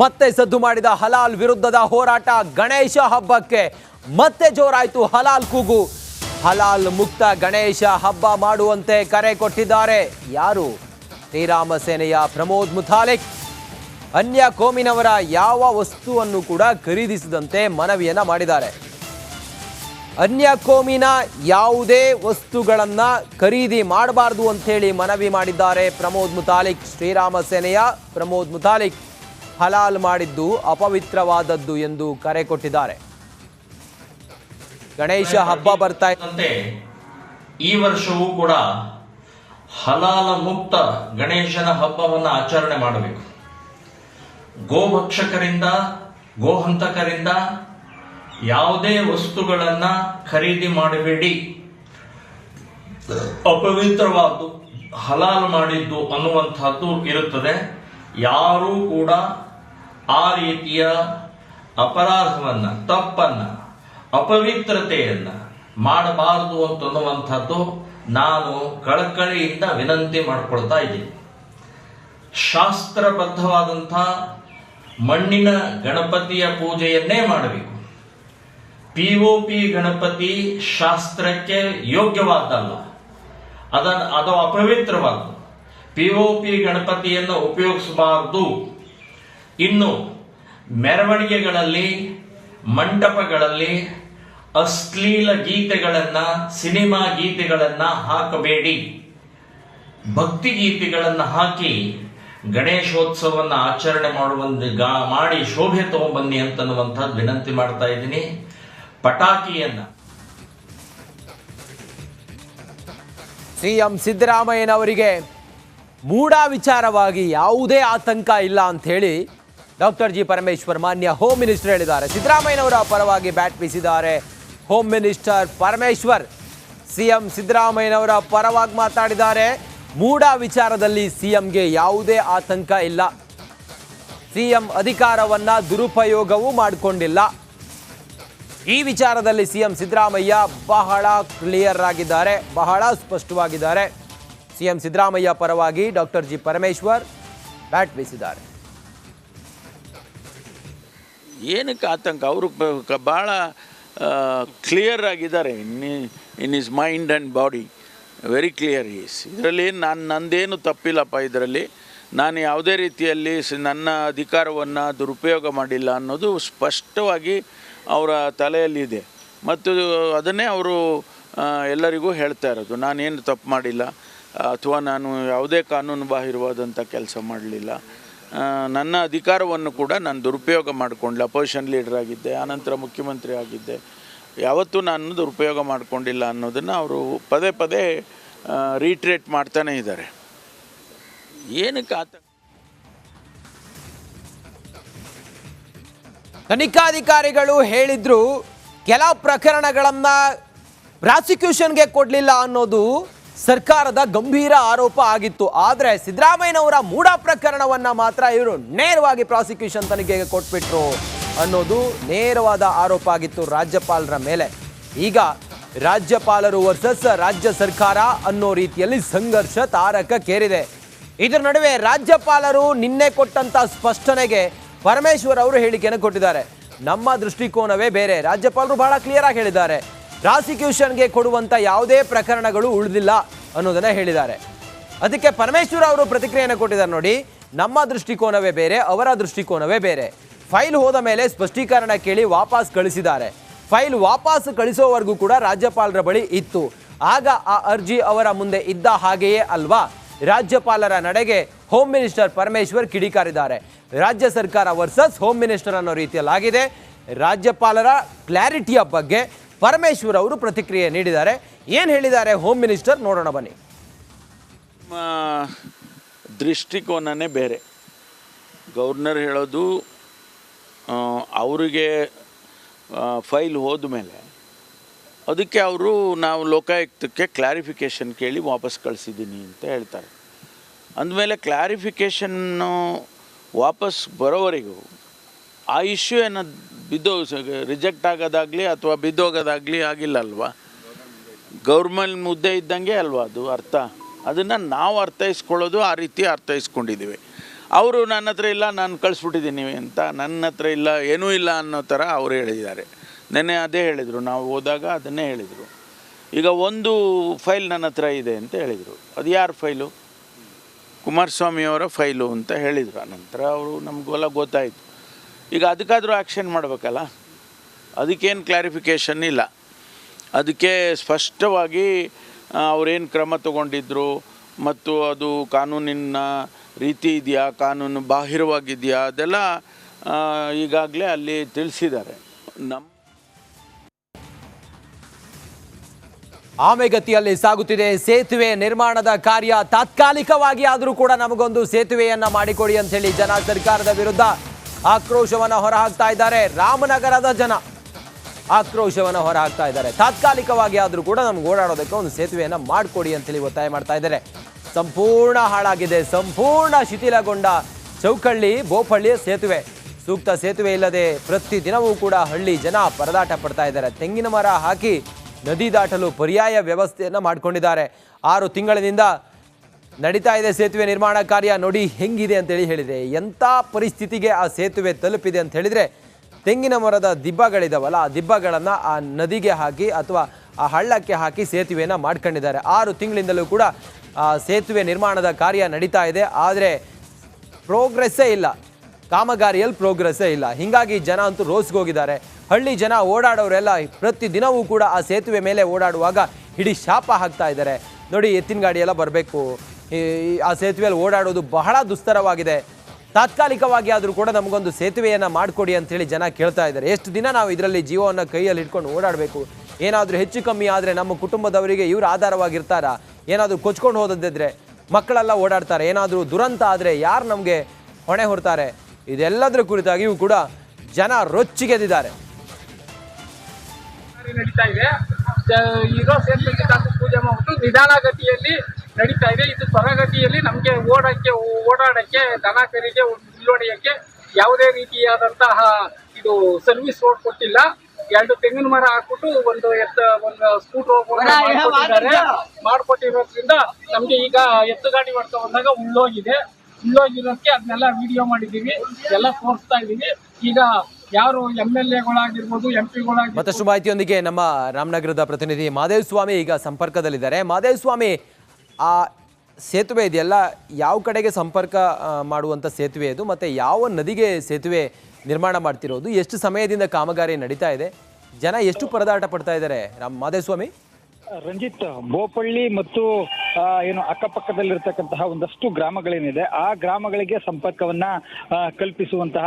ಮತ್ತೆ ಸದ್ದು ಮಾಡಿದ ಹಲಾಲ್ ವಿರುದ್ಧದ ಹೋರಾಟ ಗಣೇಶ ಹಬ್ಬಕ್ಕೆ ಮತ್ತೆ ಜೋರಾಯಿತು ಹಲಾಲ್ ಕೂಗು. ಹಲಾಲ್ ಮುಕ್ತ ಗಣೇಶ ಹಬ್ಬ ಮಾಡುವಂತೆ ಕರೆ ಕೊಟ್ಟಿದ್ದಾರೆ. ಯಾರು? ಶ್ರೀರಾಮ ಸೇನೆಯ ಪ್ರಮೋದ್ ಮುತಾಲಿಕ್ ಅನ್ಯ ಕೋಮಿನವರ ಯಾವ ವಸ್ತುವನ್ನು ಕೂಡ ಖರೀದಿಸದಂತೆ ಮನವಿಯನ್ನ ಮಾಡಿದ್ದಾರೆ. ಅನ್ಯ ಕೋಮಿನ ಯಾವುದೇ ವಸ್ತುಗಳನ್ನ ಖರೀದಿ ಮಾಡಬಾರದು ಅಂತೇಳಿ ಮನವಿ ಮಾಡಿದ್ದಾರೆ ಪ್ರಮೋದ್ ಮುತಾಲಿಕ್ ಶ್ರೀರಾಮ ಸೇನೆಯ ಪ್ರಮೋದ್ ಮುತಾಲಿಕ್ ಹಲಾಲ್ ಮಾಡಿದ್ದು ಅಪವಿತ್ರವಾದದ್ದು ಎಂದು ಕರೆ ಕೊಟ್ಟಿದ್ದಾರೆ. ಗಣೇಶ ಹಬ್ಬ ಬರ್ತಾ ಇದ್ದಂತೆ ಈ ವರ್ಷವೂ ಕೂಡ ಹಲಾಲ ಮುಕ್ತ ಗಣೇಶನ ಹಬ್ಬವನ್ನು ಆಚರಣೆ ಮಾಡಬೇಕು. ಗೋಭಕ್ಷಕರಿಂದ, ಗೋಹಂತಕರಿಂದ ಯಾವುದೇ ವಸ್ತುಗಳನ್ನು ಖರೀದಿ ಮಾಡಬೇಡಿ. ಅಪವಿತ್ರವಾದ್ದು, ಹಲಾಲ್ ಮಾಡಿದ್ದು ಅನ್ನುವಂಥದ್ದು ಇರುತ್ತದೆ. ಯಾರೂ ಕೂಡ ಆ ರೀತಿಯ ಅಪರಾಧವನ್ನ, ತಪ್ಪನ್ನ, ಅಪವಿತ್ರತೆಯನ್ನ ಮಾಡಬಾರದು ಅಂತನ್ನುವಂಥದ್ದು ನಾನು ಕಳಕಳಿಯಿಂದ ವಿನಂತಿ ಮಾಡಿಕೊಳ್ತಾ ಇದ್ದೀನಿ. ಶಾಸ್ತ್ರಬದ್ಧವಾದಂಥ ಮಣ್ಣಿನ ಗಣಪತಿಯ ಪೂಜೆಯನ್ನೇ ಮಾಡಬೇಕು. ಪಿ ಒ ಪಿ ಗಣಪತಿ ಶಾಸ್ತ್ರಕ್ಕೆ ಯೋಗ್ಯವಾದಲ್ಲ. ಅದನ್ನು ಅದು ಅಪವಿತ್ರವಾದ್ದು. ಪಿ ಒ ಪಿ ಗಣಪತಿಯನ್ನು ಉಪಯೋಗಿಸಬಾರದು. ಇನ್ನು ಮೆರವಣಿಗೆಗಳಲ್ಲಿ, ಮಂಟಪಗಳಲ್ಲಿ ಅಶ್ಲೀಲ ಗೀತೆಗಳನ್ನು, ಸಿನಿಮಾ ಗೀತೆಗಳನ್ನು ಹಾಕಬೇಡಿ. ಭಕ್ತಿ ಗೀತೆಗಳನ್ನು ಹಾಕಿ ಗಣೇಶೋತ್ಸವವನ್ನು ಆಚರಣೆ ಮಾಡುವಂತೆ ಗಾ- ಮಾಡಿ ಶೋಭೆ ತಗೊಂಬನ್ನಿ ಅಂತನ್ನುವಂಥದ್ದು ವಿನಂತಿ ಮಾಡ್ತಾ ಇದ್ದೀನಿ. ಪಟಾಕಿಯನ್ನ. ಸಿಎಂ ಸಿದ್ದರಾಮಯ್ಯನವರಿಗೆ ಮೂಢ ವಿಚಾರವಾಗಿ ಯಾವುದೇ ಆತಂಕ ಇಲ್ಲ ಅಂತ ಹೇಳಿ ಡಾಕ್ಟರ್ ಜಿ ಪರಮೇಶ್ವರ್ ಮಾನ್ಯ ಹೋಮ್ ಮಿನಿಸ್ಟರ್ ಹೇಳಿದ್ದಾರೆ. ಸಿದ್ದರಾಮಯ್ಯನವರ ಪರವಾಗಿ ಬ್ಯಾಟ್ ಬೀಸಿದ್ದಾರೆ ಹೋಮ್ ಮಿನಿಸ್ಟರ್ ಪರಮೇಶ್ವರ್. ಸಿಎಂ ಸಿದ್ದರಾಮಯ್ಯನವರ ಪರವಾಗಿ ಮಾತಾಡಿದ್ದಾರೆ. ಮೂಢ ವಿಚಾರದಲ್ಲಿ ಸಿಎಂಗೆ ಯಾವುದೇ ಆತಂಕ ಇಲ್ಲ. ಸಿಎಂ ಅಧಿಕಾರವನ್ನ ದುರುಪಯೋಗವೂ ಮಾಡಿಕೊಂಡಿಲ್ಲ. ಈ ವಿಚಾರದಲ್ಲಿ ಸಿಎಂ ಸಿದ್ದರಾಮಯ್ಯ ಬಹಳ ಕ್ಲಿಯರ್ ಆಗಿದ್ದಾರೆ, ಬಹಳ ಸ್ಪಷ್ಟವಾಗಿದ್ದಾರೆ. ಸಿಎಂ ಸಿದ್ದರಾಮಯ್ಯ ಪರವಾಗಿ ಡಾಕ್ಟರ್ ಜಿ ಪರಮೇಶ್ವರ್ ಬ್ಯಾಟ್ ಬೀಸಿದ್ದಾರೆ. ಏನಕ್ಕೆ ಆತಂಕ? ಅವರು ಭಾಳ ಕ್ಲಿಯರ್ ಆಗಿದ್ದಾರೆ in in is mind and body very clear is ಇದರಲ್ಲಿ ನಾನು, ನಂದೇನು ತಪ್ಪಿಲ್ಲಪ್ಪ ಇದರಲ್ಲಿ. ನಾನು ಯಾವುದೇ ರೀತಿಯಲ್ಲಿ ನನ್ನ ಅಧಿಕಾರವನ್ನು ದುರುಪಯೋಗ ಮಾಡಿಲ್ಲ ಅನ್ನೋದು ಸ್ಪಷ್ಟವಾಗಿ ಅವರ ತಲೆಯಲ್ಲಿದೆ ಮತ್ತು ಅದನ್ನೇ ಅವರು ಎಲ್ಲರಿಗೂ ಹೇಳ್ತಾ ಇರೋದು. ನಾನೇನು ತಪ್ಪು ಮಾಡಿಲ್ಲ. ಅಥವಾ ನಾನು ಯಾವುದೇ ಕಾನೂನು ಬಾಹಿರವಾದಂಥ ಕೆಲಸ ಮಾಡಲಿಲ್ಲ. ನನ್ನ ಅಧಿಕಾರವನ್ನು ಕೂಡ ನಾನು ದುರುಪಯೋಗ ಮಾಡಿಕೊಂಡಿಲ್ಲ ಅಪೋಸಿಷನ್ ಲೀಡರ್ ಆಗಿದ್ದೆ, ಆನಂತರ ಮುಖ್ಯಮಂತ್ರಿ ಆಗಿದ್ದೆ. ಯಾವತ್ತೂ ನಾನು ದುರುಪಯೋಗ ಮಾಡಿಕೊಂಡಿಲ್ಲ ಅನ್ನೋದನ್ನು ಅವರು ಪದೇ ಪದೇ ರೀಟ್ರೇಟ್ ಮಾಡ್ತಾನೇ ಇದ್ದಾರೆ. ಏನಕ್ಕೆ ಆತ ತನಿಖಾಧಿಕಾರಿಗಳು ಹೇಳಿದ್ರು, ಕೆಲ ಪ್ರಕರಣಗಳನ್ನು ಪ್ರಾಸಿಕ್ಯೂಷನ್ಗೆ ಕೊಡಲಿಲ್ಲ ಅನ್ನೋದು ಸರ್ಕಾರದ ಗಂಭೀರ ಆರೋಪ ಆಗಿತ್ತು. ಆದರೆ ಸಿದ್ದರಾಮಯ್ಯನವರ ಮೂಢ ಪ್ರಕರಣವನ್ನ ಮಾತ್ರ ಇವರು ನೇರವಾಗಿ ಪ್ರಾಸಿಕ್ಯೂಷನ್ ತನಿಖೆಗೆ ಕೊಟ್ಬಿಟ್ರು ಅನ್ನೋದು ನೇರವಾದ ಆರೋಪ ಆಗಿತ್ತು ರಾಜ್ಯಪಾಲರ ಮೇಲೆ. ಈಗ ರಾಜ್ಯಪಾಲರು ವರ್ಸಸ್ ರಾಜ್ಯ ಸರ್ಕಾರ ಅನ್ನೋ ರೀತಿಯಲ್ಲಿ ಸಂಘರ್ಷ ತಾರಕಕ್ಕೇರಿದೆ ಇದರ ನಡುವೆ ರಾಜ್ಯಪಾಲರು ನಿನ್ನೆ ಕೊಟ್ಟಂತ ಸ್ಪಷ್ಟನೆಗೆ ಪರಮೇಶ್ವರ್ ಅವರು ಹೇಳಿಕೆಯನ್ನು ಕೊಟ್ಟಿದ್ದಾರೆ. ನಮ್ಮ ದೃಷ್ಟಿಕೋನವೇ ಬೇರೆ. ರಾಜ್ಯಪಾಲರು ಬಹಳ ಕ್ಲಿಯರ್ ಆಗಿ ಹೇಳಿದ್ದಾರೆ. ಪ್ರಾಸಿಕ್ಯೂಷನ್ಗೆ ಕೊಡುವಂಥ ಯಾವುದೇ ಪ್ರಕರಣಗಳು ಉಳಿದಿಲ್ಲ ಅನ್ನೋದನ್ನು ಹೇಳಿದ್ದಾರೆ. ಅದಕ್ಕೆ ಪರಮೇಶ್ವರ್ ಅವರು ಪ್ರತಿಕ್ರಿಯೆಯನ್ನು ಕೊಟ್ಟಿದ್ದಾರೆ ನೋಡಿ, ನಮ್ಮ ದೃಷ್ಟಿಕೋನವೇ ಬೇರೆ, ಅವರ ದೃಷ್ಟಿಕೋನವೇ ಬೇರೆ. ಫೈಲ್ ಹೋದ ಮೇಲೆ ಸ್ಪಷ್ಟೀಕರಣ ಕೇಳಿ ವಾಪಸ್ ಕಳಿಸಿದ್ದಾರೆ. ಫೈಲ್ ವಾಪಸ್ ಕಳಿಸೋವರೆಗೂ ಕೂಡ ರಾಜ್ಯಪಾಲರ ಬಳಿ ಇತ್ತು. ಆಗ ಆ ಅರ್ಜಿ ಅವರ ಮುಂದೆ ಇದ್ದ ಹಾಗೆಯೇ ಅಲ್ವಾ? ರಾಜ್ಯಪಾಲರ ನಡೆಗೆ ಹೋಮ್ ಮಿನಿಸ್ಟರ್ ಪರಮೇಶ್ವರ್ ಕಿಡಿಕಾರಿದ್ದಾರೆ. ರಾಜ್ಯ ಸರ್ಕಾರ ವರ್ಸಸ್ ಹೋಮ್ ಮಿನಿಸ್ಟರ್ ಅನ್ನೋ ರೀತಿಯಲ್ಲಾಗಿದೆ. ರಾಜ್ಯಪಾಲರ ಕ್ಲಾರಿಟಿಯ ಬಗ್ಗೆ ಪರಮೇಶ್ವರ್ ಅವರು ಪ್ರತಿಕ್ರಿಯೆ ನೀಡಿದ್ದಾರೆ. ಏನು ಹೇಳಿದ್ದಾರೆ? ಹೋಮ್ ಮಿನಿಸ್ಟರ್ ನೋಡೋಣ ಬನ್ನಿ. ನಮ್ಮ ಬೇರೆ. ಗವರ್ನರ್ ಹೇಳೋದು ಅವರಿಗೆ ಫೈಲ್ ಹೋದ ಮೇಲೆ ಅದಕ್ಕೆ ಅವರು ನಾವು ಲೋಕಾಯುಕ್ತಕ್ಕೆ ಕ್ಲಾರಿಫಿಕೇಷನ್ ಕೇಳಿ ವಾಪಸ್ ಕಳಿಸಿದ್ದೀನಿ ಅಂತ ಹೇಳ್ತಾರೆ. ಅಂದಮೇಲೆ ಕ್ಲಾರಿಫಿಕೇಷನ್ನು ವಾಪಸ್ ಬರೋವರೆಗೂ ಆ ಇಶ್ಯೂ ಏನೋ ಬಿದ್ದೋ ರಿಜೆಕ್ಟ್ ಆಗೋದಾಗಲಿ ಅಥವಾ ಬಿದ್ದೋಗೋದಾಗಲಿ ಆಗಿಲ್ಲ ಅಲ್ವಾ? ಗೌರ್ಮೆಂಟ್ ಮುದ್ದೆ ಇದ್ದಂಗೆ ಅಲ್ವಾ ಅದು ಅರ್ಥ? ಅದನ್ನು ನಾವು ಅರ್ಥೈಸ್ಕೊಳ್ಳೋದು ಆ ರೀತಿ ಅರ್ಥೈಸ್ಕೊಂಡಿದ್ದೀವಿ. ಅವರು ನನ್ನ ಹತ್ರ ಇಲ್ಲ, ನಾನು ಕಳಿಸ್ಬಿಟ್ಟಿದ್ದೀನಿ ಅಂತ ನನ್ನ ಹತ್ರ ಇಲ್ಲ, ಏನೂ ಇಲ್ಲ ಅನ್ನೋ ಥರ ಅವರು ಹೇಳಿದ್ದಾರೆ. ನೆನ್ನೆ ಅದೇ ಹೇಳಿದರು, ನಾವು ಹೋದಾಗ ಅದನ್ನೇ ಹೇಳಿದರು. ಈಗ ಒಂದು ಫೈಲ್ ನನ್ನ ಹತ್ರ ಇದೆ ಅಂತ ಹೇಳಿದರು. ಅದು ಯಾರು ಫೈಲು? ಕುಮಾರಸ್ವಾಮಿಯವರ ಫೈಲು ಅಂತ ಹೇಳಿದರು. ಆನಂತರ ಅವರು ನಮಗೆಲ್ಲ ಗೊತ್ತಾಯಿತು. ಈಗ ಅದಕ್ಕಾದರೂ ಆ್ಯಕ್ಷನ್ ಮಾಡಬೇಕಲ್ಲ? ಅದಕ್ಕೇನು ಕ್ಲಾರಿಫಿಕೇಷನ್ ಇಲ್ಲ. ಅದಕ್ಕೆ ಸ್ಪಷ್ಟವಾಗಿ ಅವರೇನು ಕ್ರಮ ತಗೊಂಡಿದ್ರು ಮತ್ತು ಅದು ಕಾನೂನಿನ ರೀತಿ ಇದೆಯಾ, ಕಾನೂನು ಬಾಹಿರವಾಗಿದೆಯಾ, ಅದೆಲ್ಲ ಈಗಾಗಲೇ ಅಲ್ಲಿ ತಿಳಿಸಿದ್ದಾರೆ. ನಮ್ಮ ಆಮೆಗತಿಯಲ್ಲಿ ಸಾಗುತ್ತಿದೆ, ಸೇತುವೆ ನಿರ್ಮಾಣದ ಕಾರ್ಯ ತಾತ್ಕಾಲಿಕವಾಗಿ ಆದರೂ ಕೂಡ ನಮಗೊಂದು ಸೇತುವೆಯನ್ನ ಮಾಡಿಕೊಡಿ ಅಂತ ಹೇಳಿ ಜನ ಸರ್ಕಾರದ ವಿರುದ್ಧ ಆಕ್ರೋಶವನ್ನ ಹೊರಹಾಕ್ತಾ ಇದ್ದಾರೆ. ರಾಮನಗರದ ಜನ ಆಕ್ರೋಶವನ್ನು ಹೊರಹಾಕ್ತಾ ಇದ್ದಾರೆ. ತಾತ್ಕಾಲಿಕವಾಗಿ ಆದರೂ ಕೂಡ ನಮ್ಗೆ ಓಡಾಡೋದಕ್ಕೆ ಒಂದು ಸೇತುವೆಯನ್ನು ಮಾಡಿಕೊಡಿ ಅಂತೇಳಿ ಒತ್ತಾಯ ಮಾಡ್ತಾ ಇದ್ದಾರೆ. ಸಂಪೂರ್ಣ ಹಾಳಾಗಿದೆ. ಸಂಪೂರ್ಣ ಶಿಥಿಲಗೊಂಡ ಚೌಕಳ್ಳಿ, ಬೋಪಳ್ಳಿಯ ಸೇತುವೆ. ಸೂಕ್ತ ಸೇತುವೆ ಇಲ್ಲದೆ ಪ್ರತಿ ದಿನವೂ ಕೂಡ ಹಳ್ಳಿ ಜನ ಪರದಾಟ ಪಡ್ತಾ ಇದ್ದಾರೆ. ತೆಂಗಿನ ಮರ ಹಾಕಿ ನದಿ ದಾಟಲು ಪರ್ಯಾಯ ವ್ಯವಸ್ಥೆಯನ್ನು ಮಾಡಿಕೊಂಡಿದ್ದಾರೆ. ಆರು ತಿಂಗಳಿನಿಂದ ನಡೀತಾ ಇದೆ ಸೇತುವೆ ನಿರ್ಮಾಣ ಕಾರ್ಯ ನೋಡಿ ಹೆಂಗಿದೆ ಅಂತೇಳಿ ಹೇಳಿದರೆ, ಎಂಥ ಪರಿಸ್ಥಿತಿಗೆ ಆ ಸೇತುವೆ ತಲುಪಿದೆ ಅಂತ ಹೇಳಿದರೆ, ತೆಂಗಿನ ಮರದ ದಿಬ್ಬಗಳಿದಾವಲ್ಲ, ಆ ದಿಬ್ಬಗಳನ್ನು ಆ ನದಿಗೆ ಹಾಕಿ ಅಥವಾ ಆ ಹಳ್ಳಕ್ಕೆ ಹಾಕಿ ಸೇತುವೆಯನ್ನು ಮಾಡ್ಕೊಂಡಿದ್ದಾರೆ. ಆರು ತಿಂಗಳಿಂದಲೂ ಕೂಡ ಆ ಸೇತುವೆ ನಿರ್ಮಾಣದ ಕಾರ್ಯ ನಡೀತಾ ಇದೆ. ಆದರೆ ಪ್ರೋಗ್ರೆಸ್ಸೇ ಇಲ್ಲ. ಕಾಮಗಾರಿಯಲ್ಲಿ ಪ್ರೋಗ್ರೆಸ್ಸೇ ಇಲ್ಲ. ಹೀಗಾಗಿ ಜನ ಅಂತೂ ರೋಸ್ಗೋಗಿದ್ದಾರೆ ಹಳ್ಳಿ ಜನ ಓಡಾಡೋರೆಲ್ಲ ಪ್ರತಿ ದಿನವೂ ಕೂಡ ಆ ಸೇತುವೆ ಮೇಲೆ ಓಡಾಡುವಾಗ ಇಡೀ ಶಾಪ ಹಾಕ್ತಾ ಇದ್ದಾರೆ. ನೋಡಿ ಎತ್ತಿನ ಗಾಡಿಯೆಲ್ಲ ಬರಬೇಕು. ಆ ಸೇತುವೆಯಲ್ಲಿ ಓಡಾಡೋದು ಬಹಳ ದುಸ್ತರವಾಗಿದೆ. ತಾತ್ಕಾಲಿಕವಾಗಿ ಆದರೂ ಕೂಡ ನಮಗೊಂದು ಸೇತುವೆಯನ್ನು ಮಾಡಿಕೊಡಿ ಅಂತೇಳಿ ಜನ ಕೇಳ್ತಾ ಇದ್ದಾರೆ. ಎಷ್ಟು ದಿನ ನಾವು ಇದರಲ್ಲಿ ಜೀವವನ್ನು ಕೈಯಲ್ಲಿ ಇಟ್ಕೊಂಡು ಓಡಾಡಬೇಕು? ಏನಾದರೂ ಹೆಚ್ಚು ಕಮ್ಮಿ ಆದರೆ ನಮ್ಮ ಕುಟುಂಬದವರಿಗೆ ಇವರು ಆಧಾರವಾಗಿರ್ತಾರಾ? ಏನಾದರೂ ಕೊಚ್ಕೊಂಡು ಹೋದದ್ದಿದ್ರೆ ಮಕ್ಕಳೆಲ್ಲ ಓಡಾಡ್ತಾರೆ. ಏನಾದರೂ ದುರಂತ ಆದರೆ ಯಾರು ನಮಗೆ ಹೊಣೆ ಹೊರ್ತಾರೆ? ಇದೆಲ್ಲದರ ಕುರಿತಾಗಿಯೂ ಕೂಡ ಜನ ರೊಚ್ಚಿಗೆದಿದ್ದಾರೆ ನಡೀತಾ ಇದೆ. ಇರೋ ಸೇತುವೆಗೆ ತಾವು ಪೂಜೆ ಮಾಡ್ಬಿಟ್ಟು ನಿಧಾನಗತಿಯಲ್ಲಿ ನಡೀತಾ ಇದೆ. ಇದು ತ್ವರಗತಿಯಲ್ಲಿ ನಮಗೆ ಓಡಕ್ಕೆ ಓಡಾಡಕ್ಕೆ ದನ ಕರಿಗೆ ನಿಲ್ಲೊಡೆಯಕ್ಕೆ ಯಾವುದೇ ರೀತಿಯಾದಂತಹ ಇದು ಸರ್ವಿಸ್ ರೋಡ್ ಕೊಟ್ಟಿಲ್ಲ. ಎರಡು ತೆಂಗಿನ ಮರ ಹಾಕ್ಬಿಟ್ಟು ಒಂದು ಎತ್ತ ಒಂದು ಸ್ಕೂಟರ್ ಮಾಡ್ಕೊಟ್ಟಿದ್ದಾರೆ. ಮಾಡ್ಕೊಟ್ಟಿರೋದ್ರಿಂದ ನಮ್ಗೆ ಈಗ ಎತ್ತು ಗಾಡಿ ಮಾಡ್ತಾ ಬಂದಾಗ ಉಳ್ಳೋಗಿದೆ. ಉಳ್ಳೋಗಿರೋದಕ್ಕೆ ಅದನ್ನೆಲ್ಲ ವಿಡಿಯೋ ಮಾಡಿದ್ದೀವಿ. ಎಲ್ಲ ತೋರಿಸ್ತಾ ಇದ್ದೀವಿ. ಈಗ ಯಾರು ಎಂ ಎಲ್ ಎಗಳಾಗಿರ್ಬೋದು ಎಂ ಪಿಗಳಾಗಿರ್ಬೋದು ಮತ್ತಷ್ಟು ಮಾಹಿತಿಯೊಂದಿಗೆ ನಮ್ಮ ರಾಮನಗರದ ಪ್ರತಿನಿಧಿ ಮಾದೇವ್ ಸ್ವಾಮಿ ಈಗ ಸಂಪರ್ಕದಲ್ಲಿದ್ದಾರೆ. ಮಾದೇವ್ ಸ್ವಾಮಿ ಆ ಸೇತುವೆ ಇದೆಯಲ್ಲ, ಯಾವ ಕಡೆಗೆ ಸಂಪರ್ಕ ಮಾಡುವಂಥ ಸೇತುವೆ ಇದು, ಮತ್ತು ಯಾವ ನದಿಗೆ ಸೇತುವೆ ನಿರ್ಮಾಣ ಮಾಡ್ತಿರೋದು, ಎಷ್ಟು ಸಮಯದಿಂದ ಕಾಮಗಾರಿ ನಡೀತಾ ಇದೆ, ಜನ ಎಷ್ಟು ಪರದಾಟ ಪಡ್ತಾ ಇದ್ದಾರೆ? ರಾಮ್ ಮಾಧೇಸ್ವಾಮಿ ರಂಜಿತ್, ಬೋಪಳ್ಳಿ ಮತ್ತು ಏನು ಅಕ್ಕಪಕ್ಕದಲ್ಲಿರ್ತಕ್ಕಂತಹ ಒಂದಷ್ಟು ಗ್ರಾಮಗಳೇನಿದೆ, ಆ ಗ್ರಾಮಗಳಿಗೆ ಸಂಪರ್ಕವನ್ನ ಕಲ್ಪಿಸುವಂತಹ